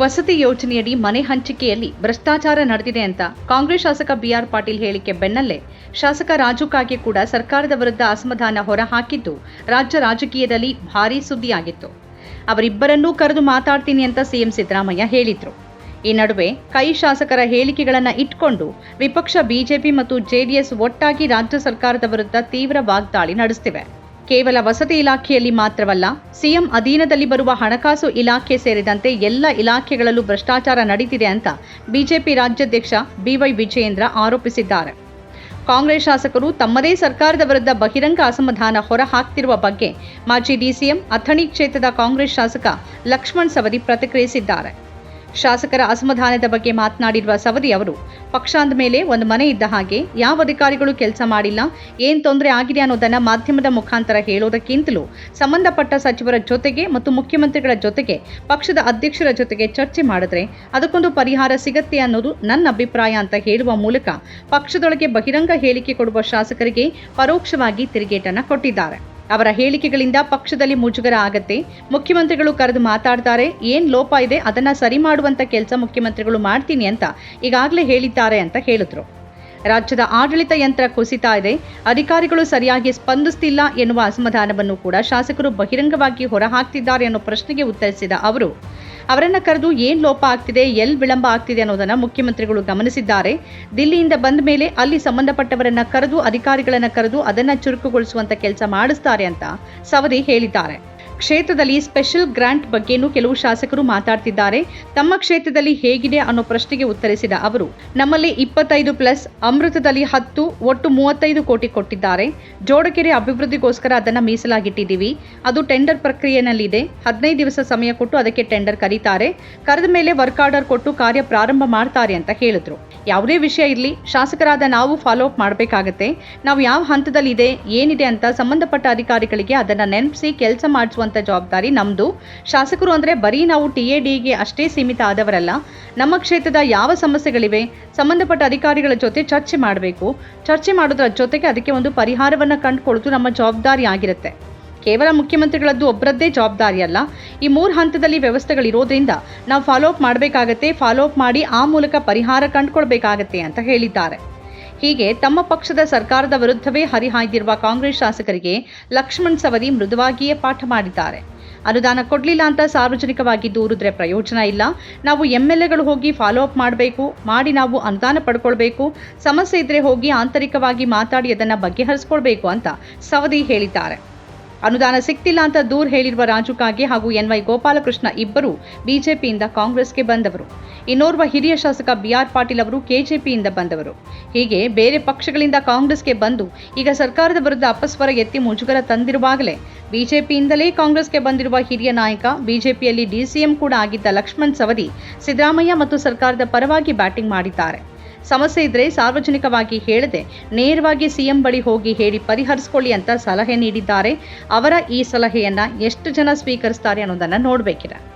ವಸತಿ ಯೋಜನೆಯಡಿ ಮನೆ ಹಂಚಿಕೆಯಲ್ಲಿ ಭ್ರಷ್ಟಾಚಾರ ನಡೆದಿದೆ ಅಂತ ಕಾಂಗ್ರೆಸ್ ಶಾಸಕ ಬಿಆರ್ ಪಾಟೀಲ್ ಹೇಳಿಕೆ ಬೆನ್ನಲ್ಲೇ ಶಾಸಕ ರಾಜು ಕಾಗೆ ಕೂಡ ಸರ್ಕಾರದ ವಿರುದ್ಧ ಅಸಮಾಧಾನ ಹೊರಹಾಕಿದ್ದು ರಾಜ್ಯ ರಾಜಕೀಯದಲ್ಲಿ ಭಾರೀ ಸುದ್ದಿಯಾಗಿತ್ತು. ಅವರಿಬ್ಬರನ್ನೂ ಕರೆದು ಮಾತಾಡ್ತೀನಿ ಅಂತ ಸಿಎಂ ಸಿದ್ದರಾಮಯ್ಯ ಹೇಳಿದ್ರು. ಈ ನಡುವೆ ಕೈ ಶಾಸಕರ ಹೇಳಿಕೆಗಳನ್ನು ಇಟ್ಕೊಂಡು ವಿಪಕ್ಷ ಬಿಜೆಪಿ ಮತ್ತು ಜೆಡಿಎಸ್ ಒಟ್ಟಾಗಿ ರಾಜ್ಯ ಸರ್ಕಾರದ ವಿರುದ್ಧ ತೀವ್ರ ವಾಗ್ದಾಳಿ ನಡೆಸುತ್ತಿವೆ ಕೇವಲ ವಸತಿ ಇಲಾಖೆಯಲ್ಲಿ ಮಾತ್ರವಲ್ಲ, ಸಿಎಂ ಅಧೀನದಲ್ಲಿ ಬರುವ ಹಣಕಾಸು ಇಲಾಖೆ ಸೇರಿದಂತೆ ಎಲ್ಲ ಇಲಾಖೆಗಳಲ್ಲೂ ಭ್ರಷ್ಟಾಚಾರ ನಡೀತಿದೆ ಅಂತ ಬಿಜೆಪಿ ರಾಜ್ಯಾಧ್ಯಕ್ಷ ಬಿವೈ ವಿಜಯೇಂದ್ರ ಆರೋಪಿಸಿದ್ದಾರೆ. ಕಾಂಗ್ರೆಸ್ ಶಾಸಕರು ತಮ್ಮದೇ ಸರ್ಕಾರದ ವಿರುದ್ಧ ಬಹಿರಂಗ ಅಸಮಾಧಾನ ಹೊರಹಾಕ್ತಿರುವ ಬಗ್ಗೆ ಮಾಜಿ ಡಿಸಿಎಂ ಅಥಣಿ ಕ್ಷೇತ್ರದ ಕಾಂಗ್ರೆಸ್ ಶಾಸಕ ಲಕ್ಷ್ಮಣ್ ಸವದಿ ಪ್ರತಿಕ್ರಿಯಿಸಿದ್ದಾರೆ. ಶಾಸಕರ ಅಸಮಾಧಾನದ ಬಗ್ಗೆ ಮಾತನಾಡಿರುವ ಸವದಿ ಅವರು, ಪಕ್ಷಾಂದ ಮೇಲೆ ಒಂದು ಮನೆ ಇದ್ದ ಹಾಗೆ ಯಾವ ಅಧಿಕಾರಿಗಳು ಕೆಲಸ ಮಾಡಿಲ್ಲ, ಏನ್ ತೊಂದರೆ ಆಗಿದೆ ಅನ್ನೋದನ್ನ ಮಾಧ್ಯಮದ ಮುಖಾಂತರ ಹೇಳೋದಕ್ಕಿಂತಲೂ ಸಂಬಂಧಪಟ್ಟ ಸಚಿವರ ಜೊತೆಗೆ ಮತ್ತು ಮುಖ್ಯಮಂತ್ರಿಗಳ ಜೊತೆಗೆ ಪಕ್ಷದ ಅಧ್ಯಕ್ಷರ ಜೊತೆಗೆ ಚರ್ಚೆ ಮಾಡಿದ್ರೆ ಅದಕ್ಕೊಂದು ಪರಿಹಾರ ಸಿಗತ್ತೆ ಅನ್ನೋದು ನನ್ನ ಅಭಿಪ್ರಾಯ ಅಂತ ಹೇಳುವ ಮೂಲಕ ಪಕ್ಷದೊಳಗೆ ಬಹಿರಂಗ ಹೇಳಿಕೆ ಕೊಡುವ ಶಾಸಕರಿಗೆ ಪರೋಕ್ಷವಾಗಿ ತಿರುಗೇಟನ್ನು ಕೊಟ್ಟಿದ್ದಾರೆ. ಅವರ ಹೇಳಿಕೆಗಳಿಂದ ಪಕ್ಷದಲ್ಲಿ ಮುಜುಗರ ಆಗತ್ತೆ. ಮುಖ್ಯಮಂತ್ರಿಗಳು ಕರೆದು ಮಾತಾಡ್ತಾರೆ, ಏನ್ ಲೋಪ ಇದೆ, ಅದನ್ನ ಸರಿ ಮಾಡುವಂತ ಕೆಲಸ ಮುಖ್ಯಮಂತ್ರಿಗಳು ಮಾಡ್ತೀನಿ ಅಂತ ಈಗಾಗಲೇ ಹೇಳಿದ್ದಾರೆ ಅಂತ ಹೇಳಿದ್ರು. ರಾಜ್ಯದ ಆಡಳಿತ ಯಂತ್ರ ಕುಸಿತಾ ಇದೆ, ಅಧಿಕಾರಿಗಳು ಸರಿಯಾಗಿ ಸ್ಪಂದಿಸ್ತಿಲ್ಲ ಎನ್ನುವ ಅಸಮಾಧಾನವನ್ನು ಕೂಡ ಶಾಸಕರು ಬಹಿರಂಗವಾಗಿ ಹೊರಹಾಕ್ತಿದ್ದಾರೆ ಅನ್ನೋ ಪ್ರಶ್ನೆಗೆ ಉತ್ತರಿಸಿದ ಅವರು. ಅವರನ್ನ ಕರೆದು ಏನ್ ಲೋಪ ಆಗ್ತಿದೆ, ಎಲ್ ವಿಳಂಬ ಆಗ್ತಿದೆ ಅನ್ನೋದನ್ನ ಮುಖ್ಯಮಂತ್ರಿಗಳು ಗಮನಿಸಿದ್ದಾರೆ. ದಿಲ್ಲಿಯಿಂದ ಬಂದ ಮೇಲೆ ಅಲ್ಲಿ ಸಂಬಂಧಪಟ್ಟವರನ್ನ ಕರೆದು, ಅಧಿಕಾರಿಗಳನ್ನ ಕರೆದು ಅದನ್ನ ಚುರುಕುಗೊಳಿಸುವಂತ ಕೆಲಸ ಮಾಡಿಸ್ತಾರೆ ಅಂತ ಸವದಿ ಹೇಳಿದ್ದಾರೆ. ಕ್ಷೇತ್ರದಲ್ಲಿ ಸ್ಪೆಷಲ್ ಗ್ರಾಂಟ್ ಬಗ್ಗೆನೂ ಕೆಲವು ಶಾಸಕರು ಮಾತಾಡ್ತಿದ್ದಾರೆ. ತಮ್ಮ ಕ್ಷೇತ್ರದಲ್ಲಿ ಹೇಗಿದೆ ಅನ್ನೋ ಪ್ರಶ್ನೆಗೆ ಉತ್ತರಿಸಿದ ಅವರು, ನಮ್ಮಲ್ಲಿ ಇಪ್ಪತ್ತೈದು ಪ್ಲಸ್, ಅಮೃತದಲ್ಲಿ ಹತ್ತು, ಒಟ್ಟು ಮೂವತ್ತೈದು ಕೋಟಿ ಕೊಟ್ಟಿದ್ದಾರೆ. ಜೋಡಕೆರೆ ಅಭಿವೃದ್ಧಿಗೋಸ್ಕರ ಅದನ್ನ ಮೀಸಲಾಗಿಟ್ಟಿದ್ದೀವಿ. ಅದು ಟೆಂಡರ್ ಪ್ರಕ್ರಿಯೆನಲ್ಲಿದೆ. ಹದಿನೈದು ದಿವಸ ಸಮಯ ಕೊಟ್ಟು ಅದಕ್ಕೆ ಟೆಂಡರ್ ಕರೀತಾರೆ. ಕರೆದ ಮೇಲೆ ವರ್ಕ್ ಆರ್ಡರ್ ಕೊಟ್ಟು ಕಾರ್ಯ ಪ್ರಾರಂಭ ಮಾಡ್ತಾರೆ ಅಂತ ಹೇಳಿದ್ರು. ಯಾವುದೇ ವಿಷಯ ಇರಲಿ, ಶಾಸಕರಾದ ನಾವು ಫಾಲೋ ಅಪ್ ಮಾಡಬೇಕಾಗತ್ತೆ. ನಾವು ಯಾವ ಹಂತದಲ್ಲಿ ಇದೆ ಏನಿದೆ ಅಂತ ಸಂಬಂಧಪಟ್ಟ ಅಧಿಕಾರಿಗಳಿಗೆ ಅದನ್ನ ನೆನಪಿಸಿ, ಕೆಲಸ ಮಾಡಿಸುವಂತ ಜವಾಬ್ದಾರಿ ನಮ್ದು. ಶಾಸಕರು ಅಂದ್ರೆ ಬರೀ ನಾವು ಟಿ ಎ ಡಿಗೆ ಅಷ್ಟೇ ಸೀಮಿತ ಆದವರಲ್ಲ, ನಮ್ಮ ಕ್ಷೇತ್ರದ ಯಾವ ಸಮಸ್ಯೆಗಳಿವೆ, ಸಂಬಂಧಪಟ್ಟ ಅಧಿಕಾರಿಗಳ ಜೊತೆ ಚರ್ಚೆ ಮಾಡಬೇಕು. ಚರ್ಚೆ ಮಾಡೋದ್ರ ಜೊತೆಗೆ ಅದಕ್ಕೆ ಒಂದು ಪರಿಹಾರವನ್ನ ಕಂಡುಕೊಳ್ಳೋದು ನಮ್ಮ ಜವಾಬ್ದಾರಿ ಆಗಿರುತ್ತೆ. ಕೇವಲ ಮುಖ್ಯಮಂತ್ರಿಗಳದ್ದು ಒಬ್ಬರದ್ದೇ ಜವಾಬ್ದಾರಿ ಅಲ್ಲ, ಈ ಮೂರು ಹಂತದಲ್ಲಿ ವ್ಯವಸ್ಥೆಗಳಿರೋದ್ರಿಂದ ನಾವು ಫಾಲೋ ಅಪ್ ಮಾಡಬೇಕಾಗತ್ತೆ ಫಾಲೋ ಅಪ್ ಮಾಡಿ ಆ ಮೂಲಕ ಪರಿಹಾರ ಕಂಡುಕೊಳ್ಬೇಕಾಗತ್ತೆ ಅಂತ ಹೇಳಿದ್ದಾರೆ. ಹೀಗೆ ತಮ್ಮ ಪಕ್ಷದ ಸರ್ಕಾರದ ವಿರುದ್ಧವೇ ಹರಿಹಾಯ್ದಿರುವ ಕಾಂಗ್ರೆಸ್ ಶಾಸಕರಿಗೆ ಲಕ್ಷ್ಮಣ್ ಸವದಿ ಮೃದುವಾಗಿಯೇ ಪಾಠ ಮಾಡಿದ್ದಾರೆ. ಅನುದಾನ ಕೊಡಲಿಲ್ಲ ಅಂತ ಸಾರ್ವಜನಿಕವಾಗಿ ದೂರಿದ್ರೆ ಪ್ರಯೋಜನ ಇಲ್ಲ. ನಾವು ಎಂ ಎಲ್ ಹೋಗಿ ಫಾಲೋ ಅಪ್ ಮಾಡಬೇಕು, ಮಾಡಿ ನಾವು ಅನುದಾನ ಪಡ್ಕೊಳ್ಬೇಕು, ಸಮಸ್ಯೆ ಇದ್ರೆ ಹೋಗಿ ಆಂತರಿಕವಾಗಿ ಮಾತಾಡಿ ಅದನ್ನು ಬಗೆಹರಿಸ್ಕೊಳ್ಬೇಕು ಅಂತ ಸವದಿ ಹೇಳಿದ್ದಾರೆ. ಅನುದಾನ ಸಿಗ್ತಿಲ್ಲ ಅಂತ ದೂರು ಹೇಳಿರುವ ರಾಜು ಕಾಗೆ ಹಾಗೂ ಎನ್ ವೈ ಗೋಪಾಲಕೃಷ್ಣ ಇಬ್ಬರು ಬಿಜೆಪಿಯಿಂದ ಕಾಂಗ್ರೆಸ್ಗೆ ಬಂದವರು. ಇನ್ನೋರ್ವ ಹಿರಿಯ ಶಾಸಕ ಬಿಆರ್ ಪಾಟೀಲ್ ಅವರು ಕೆಜೆಪಿಯಿಂದ ಬಂದವರು. ಹೀಗೆ ಬೇರೆ ಪಕ್ಷಗಳಿಂದ ಕಾಂಗ್ರೆಸ್ಗೆ ಬಂದು ಈಗ ಸರ್ಕಾರದ ವಿರುದ್ಧ ಅಪಸ್ವರ ಎತ್ತಿ ಮುಜುಗರ ತಂದಿರುವಾಗಲೇ ಬಿಜೆಪಿಯಿಂದಲೇ ಕಾಂಗ್ರೆಸ್ಗೆ ಬಂದಿರುವ ಹಿರಿಯ ನಾಯಕ, ಬಿಜೆಪಿಯಲ್ಲಿ ಡಿಸಿಎಂ ಕೂಡ ಆಗಿದ್ದ ಲಕ್ಷ್ಮಣ್ ಸವದಿ ಸಿದ್ದರಾಮಯ್ಯ ಮತ್ತು ಸರ್ಕಾರದ ಪರವಾಗಿ ಬ್ಯಾಟಿಂಗ್ ಮಾಡಿದ್ದಾರೆ. ಸಮಸ್ಯೆ ಇದ್ರೆ ಸಾರ್ವಜನಿಕವಾಗಿ ಹೇಳದೆ ನೇರವಾಗಿ ಸಿಎಂ ಬಳಿ ಹೋಗಿ ಹೇಳಿ ಪರಿಹರಿಸಿಕೊಳ್ಳಿ ಅಂತ ಸಲಹೆ ನೀಡಿದ್ದಾರೆ. ಅವರ ಈ ಸಲಹೆಯನ್ನ ಎಷ್ಟು ಜನ ಸ್ವೀಕರಿಸ್ತಾರೆ ಅನ್ನೋದನ್ನ ನೋಡ್ಬೇಕಿದೆ.